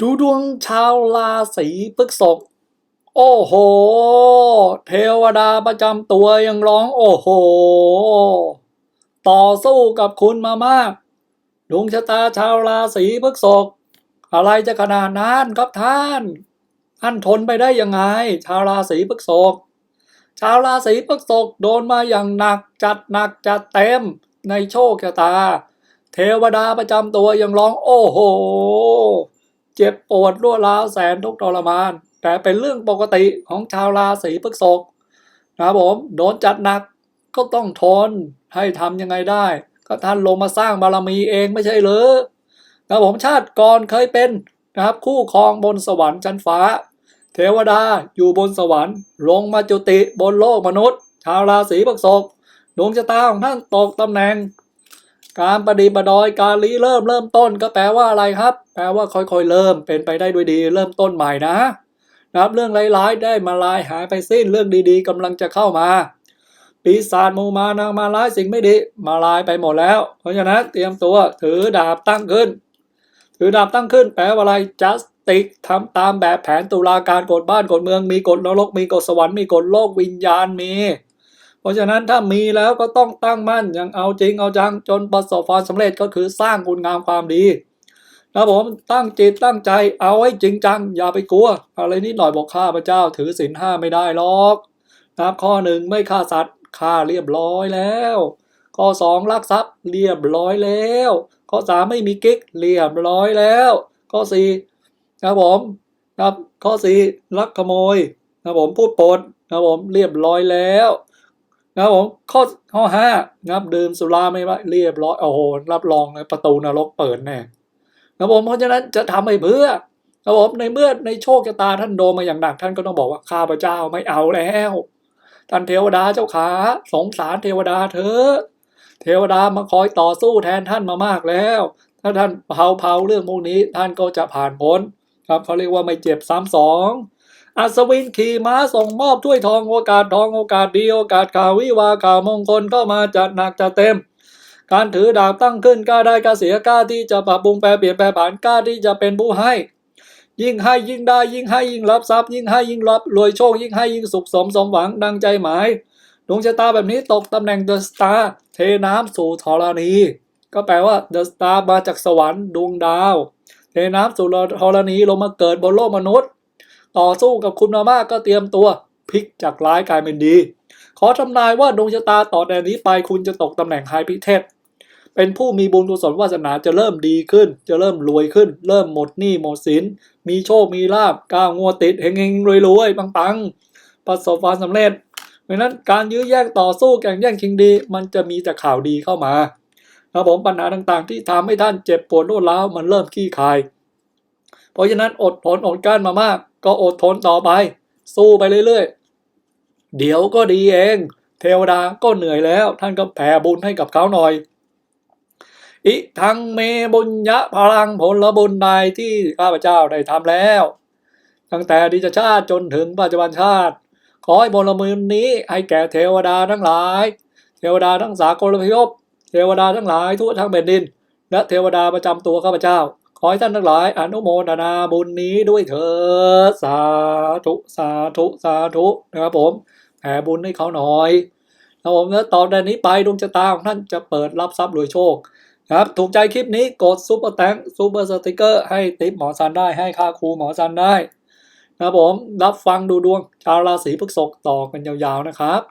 ดูดวงชาวราศีพฤษภโอ้โห เทวดาประจำตัวยังร้องโอ้โห ต่อสู้กับคุณมามากดวงชะตาชาวราศีพฤษภอะไรจะขนาดนั้นครับท่าน ท่านทนไปได้ยังไง ชาวราศีพฤษภชาวราศีพฤษภโดนมาอย่างหนักจัดหนักจัดเต็มในโชคชะตา เทวดาประจำตัวยังร้องโอ้โห เจ็บปวดรั่วร้าวแสนทุกข์ทรมาน แต่เป็นเรื่องปกติของชาวราศีพฤษภนะครับผมโดนจัดหนักก็ต้องทนให้ทำยังไงได้ ก็ท่านลงมาสร้างบารมีเองไม่ใช่เหรือนะครับผมชาติก่อนเคยเป็นนะครับคู่ครองบนสวรรค์ชั้นฟ้า เทวดาอยู่บนสวรรค์ลงมาจุติบนโลกมนุษย์ ชาวราศีพฤษภดวงชะตาของท่านตกตำแหน่ง การประดิประดอยการรีเริ่มเริ่มต้นก็แปลว่าอะไรครับ แปลว่าค่อยๆ เริ่มเป็นไปได้ด้วยดี เริ่มต้นใหม่นะนะครับเรื่องร้ายๆได้มาลายหายไปสิ้นเรื่องดีๆกำลังจะเข้ามาปีศาจมูมานางมาร้ายสิ่งไม่ดีมาลายไปหมดแล้ว เพราะฉะนั้นเตรียมตัวถือดาบตั้งขึ้น ถือดาบตั้งขึ้น แปลว่าอะไร justice ทำตามแบบแผนตุลาการกฎบ้านกฎเมืองมีกฎนรกมีกฎสวรรค์มีกฎโลกวิญญาณมี เพราะฉะนั้นถ้ามีแล้วก็ต้องตั้งมั่นอย่างเอาจริงเอาจังจนประสบความสำเร็จก็คือสร้างคุณงามความดีนะผมตั้งจิตตั้งใจเอาไว้จริงจัง อย่าไปกลัว อะไรนิดหน่อยบอกข้าพระเจ้าถือศีลห้าไม่ได้หรอกนะข้อหนึ่งไม่ฆ่าสัตว์ฆ่าเรียบร้อยแล้ว ข้อสองลักทรัพย์เรียบร้อยแล้ว ข้อสามไม่มีกิ๊กเรียบร้อยแล้ว ข้อสี่ครับผมครับข้อสี่ลักขโมยนะผมพูดปดนะผมเรียบร้อยแล้ว นะครับผมข้อข้อห้านะครับดื่มสุราไม่ว่าเรียบร้อยโอ้โหรับรองเลยประตูนรกเปิดแน่นะครับผมเพราะฉะนั้นจะทำให้เพื่อนะครับผมในเมื่อในโชคชะตาท่านโดนมาอย่างหนักท่านก็ต้องบอกว่าข้าพเจ้าไม่เอาแล้ว ท่านเทวดาเจ้าขาสงสารเทวดาเถอะเทวดามาคอยต่อสู้แทนท่านมามากแล้ว ถ้าท่านเผาเผาเรื่องพวกนี้ท่านก็จะผ่านพ้นครับเขาเรียกว่าไม่เจ็บซ้ำสอง อัศวินขี่ม้าส่งมอบถ้วยทองโอกาสทองโอกาสดีโอกาสข่าววิวาข่าวมงคลเข้ามาจัดหนักจัดเต็ม การถือดาบตั้งขึ้นกล้าได้กล้าเสียกล้าที่จะปรับปรุงแปลเปลี่ยนแปลผันกล้าที่จะเป็นผู้ให้ ยิ่งให้ยิ่งได้ยิ่งให้ยิ่งรับทรัพย์ยิ่งให้ยิ่งรับรวยโชคยิ่งให้ยิ่งสุขสมสมหวังดังใจหมายดวงชะตาแบบนี้ตกตำแหน่งเดอะสตาร์เทน้ำสู่ธรณีก็แปลว่าเดอะสตาร์มาจากสวรรค์ดวงดาว เทน้ำสู่ธรณีลงมาเกิดบนโลกมนุษย์ ต่อสู้กับคุณมามากก็เตรียมตัวพลิกจากร้ายกลายเป็นดี ขอทำนายว่าดวงชะตาต่อแต่นี้ไปคุณจะตกตำแหน่งไฮพิเทศเป็นผู้มีบุญกุศลวาสนาจะเริ่มดีขึ้น จะเริ่มรวยขึ้น เริ่มหมดหนี้หมดสิน มีโชคมีลาบก้าวงัวติดเฮงเฮงรวยรวยปังปังๆ ประสบความสำเร็จเพราะนั้นการยื้อแย่งต่อสู้แข่งแย่งชิงดี มันจะมีแต่ข่าวดีเข้ามาครับผมปัญหาต่างๆ ที่ทำให้ท่านเจ็บปวดรวดร้าวมันเริ่มขี้คาย เพราะฉะนั้นอดทนอดกลั้นมามาก ก็อดทนต่อไป สู้ไปเรื่อยๆ เดี๋ยวก็ดีเอง เทวดาก็เหนื่อยแล้ว ท่านก็แผ่บุญให้กับเขาหน่อย อิทังเมบุญยะพลังผลบุญใดที่ข้าพเจ้าได้ทำแล้ว ตั้งแต่ดีตชาติจนถึงปัจจุบันชาติ ขอให้ผลบุญนี้ให้แก่เทวดาทั้งหลาย เทวดาทั้งสากลพิภพเทวดาทั้งหลายทั่วทั้งแผ่นดิน และเทวดาประจำตัวข้าพเจ้า อให้ท่านทั้งหลายอนุโมทนาบุญนี้ด้วยเถิดสาธุสาธุสาธุนะครับผมแผ่บุญให้เขาหน่อยนะครับผมแล้วตอจากนี้ไปดวงชะตาของท่านจะเปิดรับทรัพย์รวยโชคครับถูกใจคลิปนี้กดซุปเปอร์แตงซุปเปอร์สติกเกอร์ให้ติปหมอซันได้ให้ค่าครูหมอซันได้นะครับผมรับฟังดูดวงชาวราศีพฤษภต่อกันยาวๆนะครับ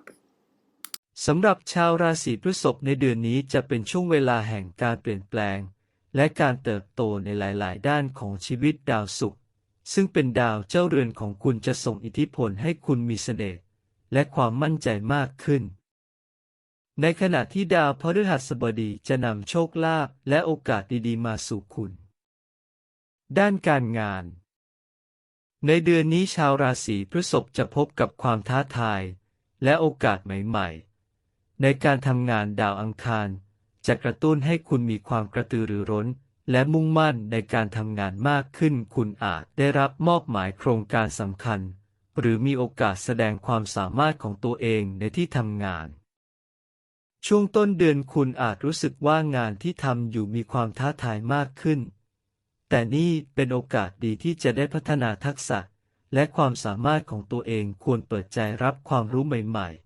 สำหรับชาวราศีพฤษภในเดือนนี้จะเป็นช่วงเวลาแห่งการเปลี่ยนแปลง และการเติบโตในหลาย ๆ ด้านของชีวิตดาวศุกร์ซึ่งเป็นดาวเจ้าเรือนของคุณจะส่งอิทธิพลให้คุณมีเสน่ห์และความมั่นใจมากขึ้น ในขณะที่ดาวพฤหัสบดีจะนำโชคลาภและโอกาสดี ๆ มาสู่คุณ ด้านการงาน ในเดือนนี้ชาวราศีพฤษภจะพบกับความท้าทาย และโอกาสใหม่ ๆ ในการทำงานดาวอังคาร จะกระตุ้นให้คุณมีความกระตือรือร้น และมุ่งมั่นในการทำงานมากขึ้น คุณอาจได้รับมอบหมายโครงการสำคัญ หรือมีโอกาสแสดงความสามารถของตัวเองในที่ทำงาน ช่วงต้นเดือนคุณอาจรู้สึกว่างานที่ทำอยู่มีความท้าทายมากขึ้น แต่นี่เป็นโอกาสดีที่จะได้พัฒนาทักษะและความสามารถของตัวเองควรเปิดใจรับความรู้ใหม่ ๆ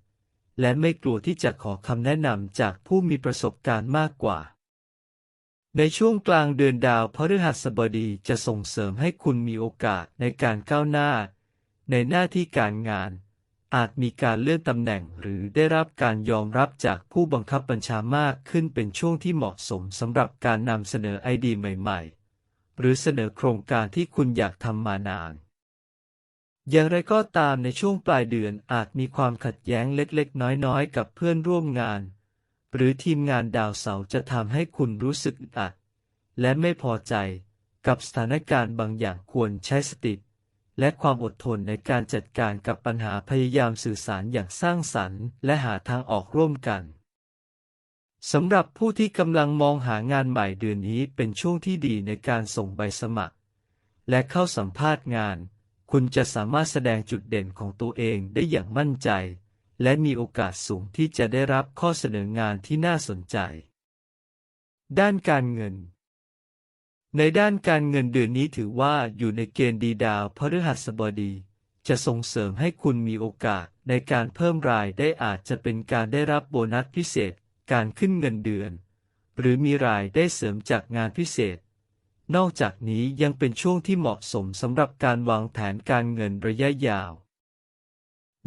และไม่กลัวที่จะขอคำแนะนำจากผู้มีประสบการณ์มากกว่า ในช่วงกลางเดือนดาวพฤหัสบดีจะส่งเสริมให้คุณมีโอกาสในการก้าวหน้า ในหน้าที่การงาน อาจมีการเลื่อนตำแหน่งหรือได้รับการยอมรับจากผู้บังคับบัญชามากขึ้นเป็นช่วงที่เหมาะสมสำหรับการนำเสนอไอเดียใหม่ ๆ หรือเสนอโครงการที่คุณอยากทำมานาน อย่างไรก็ตามในช่วงปลายเดือนอาจมีความขัดแย้งเล็กๆ น้อยๆ กับเพื่อนร่วมงาน หรือทีมงานดาวเสาจะทำให้คุณรู้สึกอัด และไม่พอใจกับสถานการณ์บางอย่างควรใช้สติ และความอดทนในการจัดการกับปัญหาพยายามสื่อสารอย่างสร้างสรรค์ และหาทางออกร่วมกันสำหรับผู้ที่กำลังมองหางานใหม่เดือนนี้เป็นช่วงที่ดีในการส่งใบสมัคร และเข้าสัมภาษณ์งาน คุณจะสามารถแสดงจุดเด่นของตัวเองได้อย่างมั่นใจ และมีโอกาสสูงที่จะได้รับข้อเสนองานที่น่าสนใจ ด้านการเงิน ในด้านการเงินเดือนนี้ถือว่าอยู่ในเกณฑ์ดีดาวพฤหัสบดี จะส่งเสริมให้คุณมีโอกาสในการเพิ่มรายได้อาจจะเป็นการได้รับโบนัสพิเศษ การขึ้นเงินเดือน หรือมีรายได้เสริมจากงานพิเศษ นอกจากนี้ยังเป็นช่วงที่เหมาะสมสำหรับการวางแผนการเงินระยะยาว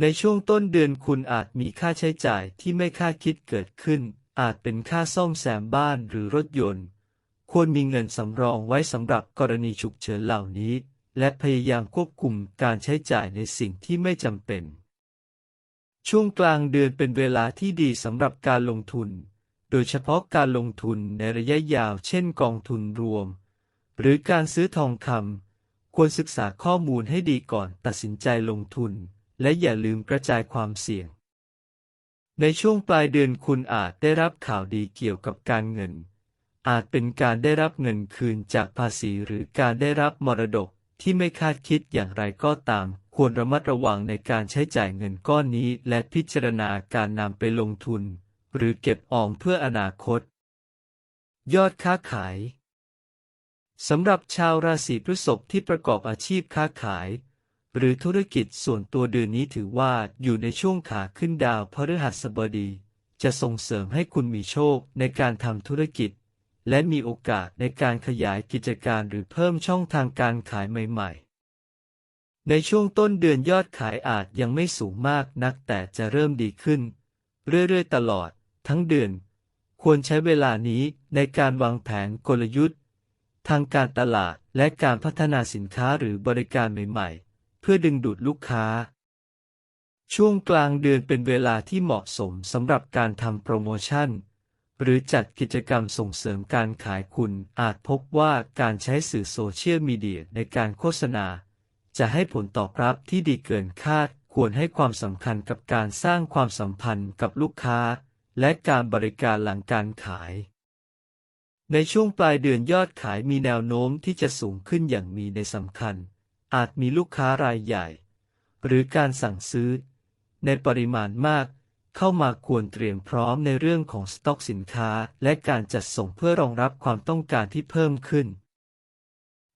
ในช่วงต้นเดือนคุณอาจมีค่าใช้จ่ายที่ไม่คาดคิดเกิดขึ้น อาจเป็นค่าซ่อมแซมบ้านหรือรถยนต์ ควรมีเงินสำรองไว้สำหรับกรณีฉุกเฉินเหล่านี้ และพยายามควบคุมการใช้จ่ายในสิ่งที่ไม่จำเป็น ช่วงกลางเดือนเป็นเวลาที่ดีสำหรับการลงทุน โดยเฉพาะการลงทุนในระยะยาวเช่นกองทุนรวม หรือการซื้อทองคำควรศึกษาข้อมูลให้ดีก่อนตัดสินใจลงทุน และอย่าลืมกระจายความเสี่ยง ในช่วงปลายเดือนคุณอาจได้รับข่าวดีเกี่ยวกับการเงิน อาจเป็นการได้รับเงินคืนจากภาษีหรือการได้รับมรดกที่ไม่คาดคิดอย่างไรก็ตาม ควรระมัดระวังในการใช้จ่ายเงินก้อนนี้ และพิจารณาการนำไปลงทุน หรือเก็บออมเพื่ออนาคต ยอดค้าขาย สำหรับชาวราศีพฤษภที่ประกอบอาชีพค้าขาย หรือธุรกิจส่วนตัวเดือนนี้ถือว่าอยู่ในช่วงขาขึ้นดาวพฤหัสบดี จะส่งเสริมให้คุณมีโชคในการทำธุรกิจ และมีโอกาสในการขยายกิจการหรือเพิ่มช่องทางการขายใหม่ๆ ในช่วงต้นเดือนยอดขายอาจยังไม่สูงมากนักแต่จะเริ่มดีขึ้น เรื่อยๆ ตลอด ทั้งเดือน ควรใช้เวลานี้ในการวางแผนกลยุทธ์ ทางการตลาดและการพัฒนาสินค้าหรือบริการใหม่ๆ เพื่อดึงดูดลูกค้า ช่วงกลางเดือนเป็นเวลาที่เหมาะสมสำหรับการทำโปรโมชั่น หรือจัดกิจกรรมส่งเสริมการขายคุณอาจพบว่าการใช้สื่อโซเชียลมีเดียในการโฆษณา จะให้ผลตอบรับที่ดีเกินคาดควรให้ความสำคัญกับการสร้างความสัมพันธ์กับลูกค้า และการบริการหลังการขาย ในช่วงปลายเดือนยอดขายมีแนวโน้มที่จะสูงขึ้นอย่างมีในสำคัญ อาจมีลูกค้ารายใหญ่ หรือการสั่งซื้อ ในปริมาณมาก เข้ามาควรเตรียมพร้อมในเรื่องของสต็อกสินค้า และการจัดส่งเพื่อรองรับความต้องการที่เพิ่มขึ้น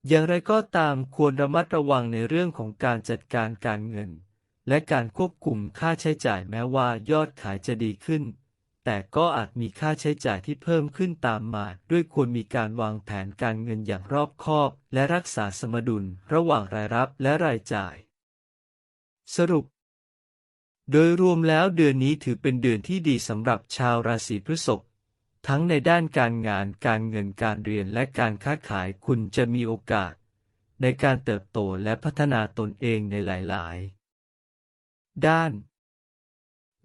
อย่างไรก็ตามควรระมัดระวังในเรื่องของการจัดการการเงิน และการควบคุมค่าใช้จ่ายแม้ว่ายอดขายจะดีขึ้น แต่ก็อาจมีค่าใช้จ่ายที่เพิ่มขึ้นตามมา ด้วยควรมีการวางแผนการเงินอย่างรอบคอบ และรักษาสมดุลระหว่างรายรับและรายจ่าย สรุป โดยรวมแล้วเดือนนี้ถือเป็นเดือนที่ดีสำหรับชาวราศีพฤษภทั้งในด้านการงาน การเงิน การเรียน และการค้าขายคุณจะมีโอกาส ในการเติบโตและพัฒนาตนเองในหลาย ๆ ด้าน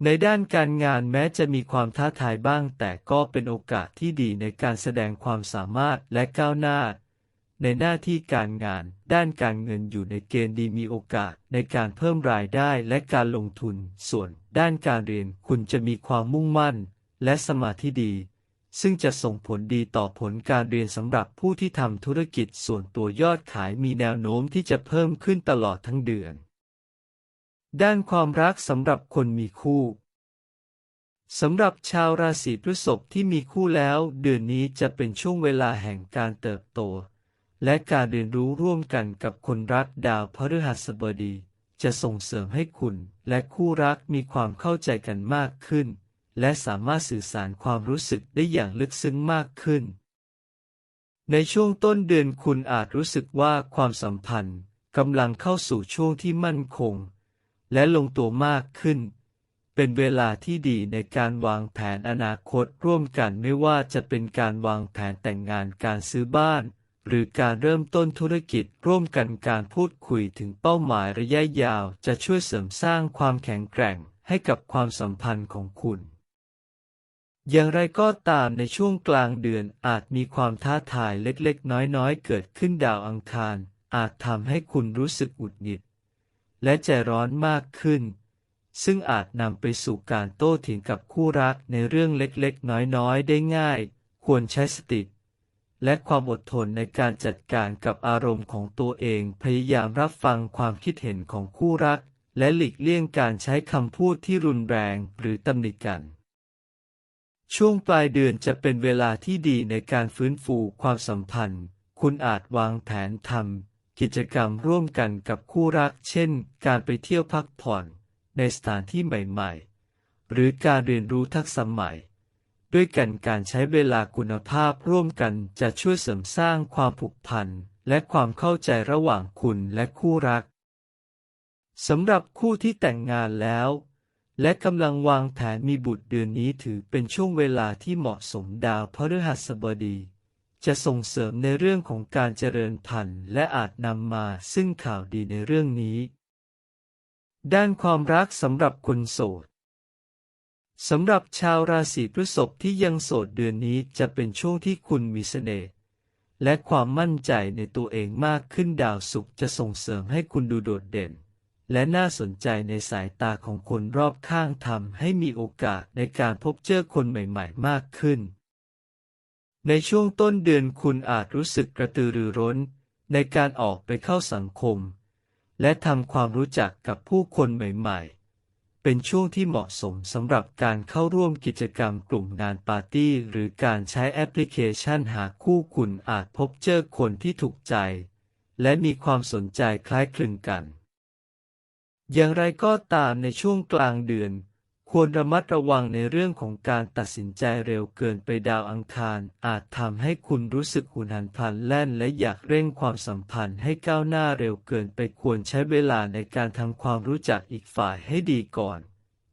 ในด้านการงานแม้จะมีความท้าทายบ้าง แต่ก็เป็นโอกาสที่ดีในการแสดงความสามารถและก้าวหน้า ในหน้าที่การงาน ด้านการเงินอยู่ในเกณฑ์ดีมีโอกาสในการเพิ่มรายได้และการลงทุน ส่วนด้านการเรียนคุณจะมีความมุ่งมั่น และสมาธิดี ซึ่งจะส่งผลดีต่อผลการเรียนสำหรับผู้ที่ทำธุรกิจส่วนตัวยอดขายมีแนวโน้มที่จะเพิ่มขึ้นตลอดทั้งเดือน ด้านความรักสำหรับคนมีคู่สำหรับชาวราศีพฤษภที่มีคู่แล้ว เดือนนี้จะเป็นช่วงเวลาแห่งการเติบโต และการเรียนรู้ร่วมกันกับคนรักดาวพฤหัสบดี จะส่งเสริมให้คุณ และคู่รักมีความเข้าใจกันมากขึ้น และสามารถสื่อสารความรู้สึกได้อย่างลึกซึ้งมากขึ้น ในช่วงต้นเดือนคุณอาจรู้สึกว่าความสัมพันธ์กำลังเข้าสู่ช่วงที่มั่นคง และลงตัวมากขึ้น เป็นเวลาที่ดีในการวางแผนอนาคตร่วมกันไม่ว่าจะเป็นการวางแผนแต่งงานการซื้อบ้าน หรือการเริ่มต้นธุรกิจร่วมกันการพูดคุยถึงเป้าหมายระยะยาวจะช่วยเสริมสร้างความแข็งแกร่งให้กับความสัมพันธ์ของคุณ อย่างไรก็ตามในช่วงกลางเดือนอาจมีความท้าทายเล็กๆ น้อยๆ เกิดขึ้นดาวอังคาร อาจทำให้คุณรู้สึกหงุดหงิด และใจร้อนมากขึ้น ซึ่งอาจนำไปสู่การโต้เถียงกับคู่รักในเรื่องเล็กๆ น้อยๆ ได้ง่าย ควรใช้สติและความอดทนในการจัดการกับอารมณ์ของตัวเอง พยายามรับฟังความคิดเห็นของคู่รัก และหลีกเลี่ยงการใช้คำพูดที่รุนแรงหรือตำหนิกัน ช่วงปลายเดือนจะเป็นเวลาที่ดีในการฟื้นฟูความสัมพันธ์ คุณอาจวางแผนทำ กิจกรรมร่วมกันกับคู่รัก เช่น การไปเที่ยวพักผ่อนในสถานที่ใหม่ๆ หรือการเรียนรู้ทักษะใหม่ ด้วยกันการใช้เวลาคุณภาพร่วมกันจะช่วยเสริมสร้างความผูกพันและความเข้าใจระหว่างคุณและคู่รักสำหรับคู่ที่แต่งงานแล้ว และกำลังวางแผนมีบุตรเดือนนี้ถือเป็นช่วงเวลาที่เหมาะสมดาวพฤหัสบดี จะส่งเสริมในเรื่องของการเจริญพันธุ์และอาจนำมาซึ่งข่าวดีในเรื่องนี้ ด้านความรักสำหรับคนโสดสำหรับชาวราศีพฤษภที่ยังโสดเดือนนี้จะเป็นช่วงที่คุณมีเสน่ห์และความมั่นใจในตัวเองมากขึ้นดาวศุกร์จะส่งเสริมให้คุณดูโดดเด่น และน่าสนใจในสายตาของคนรอบข้างทำให้มีโอกาสในการพบเจอคนใหม่ ๆ มากขึ้น ในช่วงต้นเดือนคุณอาจรู้สึกกระตือรือร้น ในการออกไปเข้าสังคม และทำความรู้จักกับผู้คนใหม่ๆ เป็นช่วงที่เหมาะสมสำหรับการเข้าร่วมกิจกรรมกลุ่มงานปาร์ตี้หรือการใช้แอปพลิเคชันหาคู่คุณอาจพบเจอคนที่ถูกใจ และมีความสนใจคล้ายคลึงกัน อย่างไรก็ตามในช่วงกลางเดือน ควรระมัดระวังในเรื่องของการตัดสินใจเร็วเกินไปดาวอังคาร อาจทำให้คุณรู้สึกหุนหันพลันแล่น และอยากเร่งความสัมพันธ์ให้ก้าวหน้าเร็วเกินไปควรใช้เวลาในการทำความรู้จักอีกฝ่ายให้ดีก่อน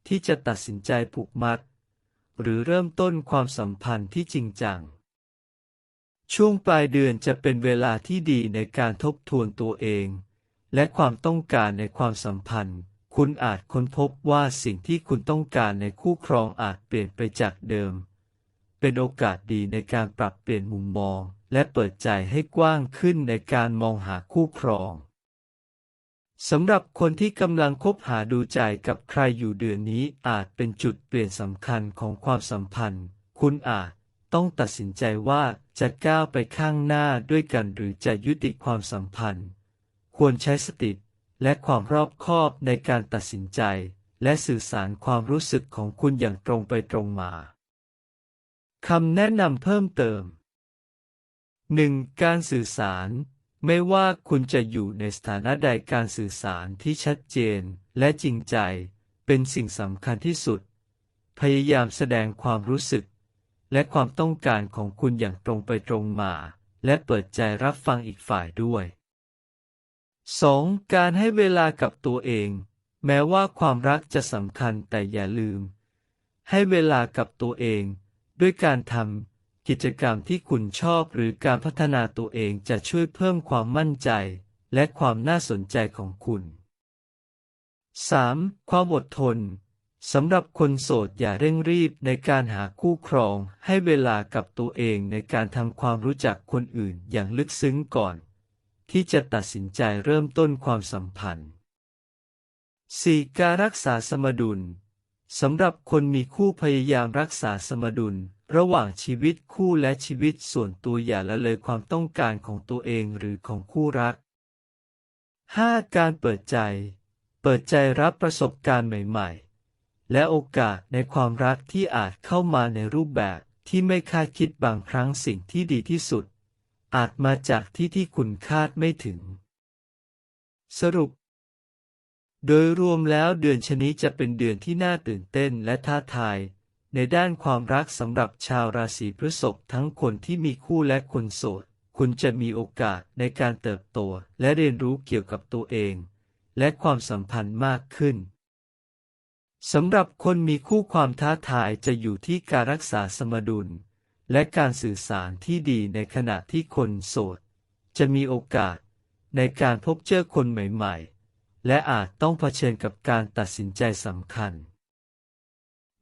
ที่จะตัดสินใจผูกมัด หรือเริ่มต้นความสัมพันธ์ที่จริงจัง ช่วงปลายเดือนจะเป็นเวลาที่ดีในการทบทวนตัวเอง และความต้องการในความสัมพันธ์ คุณอาจค้นพบว่าสิ่งที่คุณต้องการในคู่ครองอาจเปลี่ยนไปจากเดิม เป็นโอกาสดีในการปรับเปลี่ยนมุมมอง และเปิดใจให้กว้างขึ้นในการมองหาคู่ครองสำหรับคนที่กำลังคบหาดูใจกับใครอยู่เดือนนี้อาจเป็นจุดเปลี่ยนสำคัญของความสัมพันธ์ คุณอาจต้องตัดสินใจว่าจะก้าวไปข้างหน้าด้วยกันหรือจะยุติความสัมพันธ์ ควรใช้สติ และความรอบคอบในการตัดสินใจ และสื่อสารความรู้สึกของคุณอย่างตรงไปตรงมาคำแนะนำเพิ่มเติม 1. การสื่อสาร ไม่ว่าคุณจะอยู่ในสถานะใดการสื่อสารที่ชัดเจนและจริงใจ เป็นสิ่งสำคัญที่สุด พยายามแสดงความรู้สึก และความต้องการของคุณอย่างตรงไปตรงมา และเปิดใจรับฟังอีกฝ่ายด้วย 2. การให้เวลากับตัวเอง แม้ว่าความรักจะสำคัญแต่อย่าลืม ให้เวลากับตัวเอง ด้วยการทำกิจกรรมที่คุณชอบหรือการพัฒนาตัวเองจะช่วยเพิ่มความมั่นใจ และความน่าสนใจของคุณ 3. ความอดทนสำหรับคนโสดอย่าเร่งรีบในการหาคู่ครอง ให้เวลากับตัวเองในการทำความรู้จักคนอื่นอย่างลึกซึ้งก่อน ที่จะตัดสินใจเริ่มต้นความสัมพันธ์ 4. การรักษาสมดุลสำหรับคนมีคู่พยายามรักษาสมดุล ระหว่างชีวิตคู่และชีวิตส่วนตัวอย่าละเลยความต้องการของตัวเองหรือของคู่รัก 5. การเปิดใจ เปิดใจรับประสบการณ์ใหม่ ๆ และโอกาสในความรักที่อาจเข้ามาในรูปแบบที่ไม่คาดคิดบางครั้งสิ่งที่ดีที่สุด อาจมาจากที่ที่คุณคาดไม่ถึง สรุป โดยรวมแล้วเดือนชนี้จะเป็นเดือนที่น่าตื่นเต้นและท้าทาย ในด้านความรักสำหรับชาวราศีพฤษภทั้งคนที่มีคู่และคนโสด คุณจะมีโอกาสในการเติบโตและเรียนรู้เกี่ยวกับตัวเอง และความสัมพันธ์มากขึ้นสำหรับคนมีคู่ความท้าทายจะอยู่ที่การรักษาสมดุล และการสื่อสารที่ดีในขณะที่คนโสด จะมีโอกาสในการพบเจอคนใหม่ๆ และอาจต้องเผชิญกับการตัดสินใจสำคัญ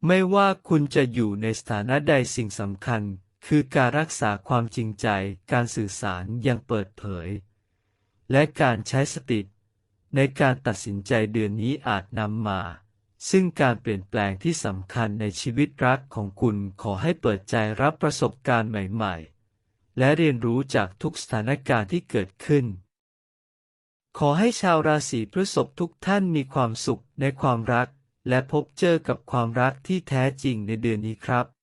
ไม่ว่าคุณจะอยู่ในสถานะใดสิ่งสำคัญ คือการรักษาความจริงใจ การสื่อสารอย่างเปิดเผย และการใช้สติในการตัดสินใจเดือนนี้อาจนำมา ซึ่งการเปลี่ยนแปลงที่สำคัญในชีวิตรักของคุณขอให้เปิดใจรับประสบการณ์ใหม่ ๆ และเรียนรู้จากทุกสถานการณ์ที่เกิดขึ้น ขอให้ชาวราศีพฤษภทุกท่านมีความสุขในความรัก และพบเจอกับความรักที่แท้จริงในเดือนนี้ครับ